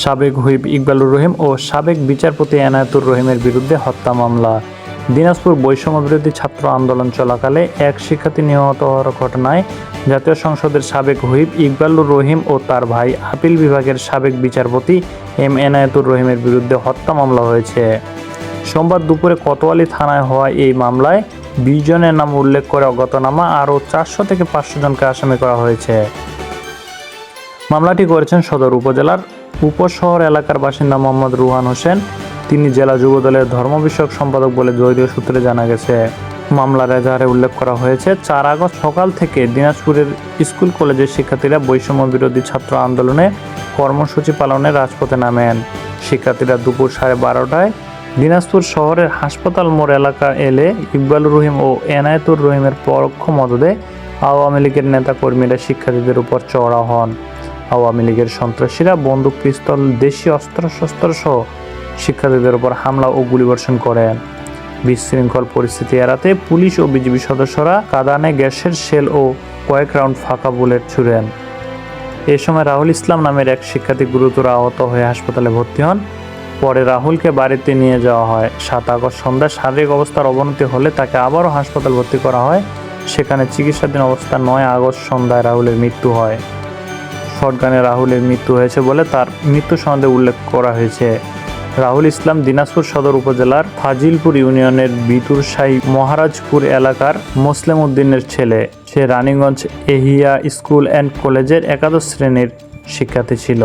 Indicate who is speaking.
Speaker 1: সাবেক হুইপ ইকবালুর রহিম ও সাবেক বিচারপতি এনায়েতুর রহিমের বিরুদ্ধে হত্যা মামলা। দিনাজপুর বৈষম্য বিরোধী ছাত্র আন্দোলন চলাকালে এক শিক্ষার্থী নিহত হওয়ার ঘটনায় জাতীয় সংসদের সাবেক হুইপ ইকবালুর রহিম ও তার ভাই আপিল বিভাগের সাবেক বিচারপতি এম এনায়েতুর রহিমের বিরুদ্ধে হত্যা মামলা হয়েছে। সোমবার দুপুরে কোতোয়ালি থানায় হওয়া এই মামলায় বিশ জনের নাম উল্লেখ করে অজ্ঞাতনামা আরও চারশো থেকে পাঁচশো জনকে আসামি করা হয়েছে। মামলাটি করেছেন সদর উপজেলার উপশহর এলাকার বাসিন্দা মোহাম্মদ রুহান হোসেন। তিনি জেলা যুবদলের ধর্ম বিষয়ক সম্পাদক বলে দলীয় সূত্রে জানা গেছে। মামলার এজাহারে উল্লেখ করা হয়েছে, চার আগস্ট সকাল থেকে দিনাজপুরের স্কুল কলেজের শিক্ষার্থীরা বৈষম্য বিরোধী ছাত্র আন্দোলনে কর্মসূচি পালনে রাজপথে নামেন। শিক্ষার্থীরা দুপুর সাড়ে বারোটায় দিনাজপুর শহরের হাসপাতাল মোড় এলাকা এলে ইকবালুর রহিম ও এনায়েতুর রহিমের পরোক্ষ মদদে আওয়ামী লীগের নেতাকর্মীরা শিক্ষার্থীদের উপর চড়া হন। আওয়ামী লীগের সন্ত্রাসীরা বন্দুক, পিস্তল দেশি অস্ত্রশস্ত্র সহ শিক্ষার্থীদের উপর হামলা ও গুলিবর্ষণ করেন। বিশৃঙ্খল পরিস্থিতি এড়াতে পুলিশ ও বিজিবি সদস্যরা কাদানে গ্যাসের শেল ও কয়েক রাউন্ড ফাঁকা বুলেট ছুড়েন। এ সময় রাহুল ইসলাম নামের এক শিক্ষার্থী গুরুতর আহত হয়ে হাসপাতালে ভর্তি হন। পরে রাহুলকে বাড়িতে নিয়ে যাওয়া হয়। সাত আগস্ট সন্ধ্যায় শারীরিক অবস্থার অবনতি হলে তাকে আবারও হাসপাতাল ভর্তি করা হয়। সেখানে চিকিৎসাধীন অবস্থা নয় আগস্ট সন্ধ্যায় রাহুলের মৃত্যু হয়। শটগানে রাহুলের মৃত্যু হয়েছে বলে তার মৃত্যু সনদে উল্লেখ করা হয়েছে। রাহুল ইসলাম দিনাজপুর সদর উপজেলার ফাজিলপুর ইউনিয়নের বিতুরশাহী মহারাজপুর এলাকার মোসলেম উদ্দিনের ছেলে। সে রানীগঞ্জ এহিয়া স্কুল অ্যান্ড কলেজের একাদশ শ্রেণির শিক্ষার্থী ছিল।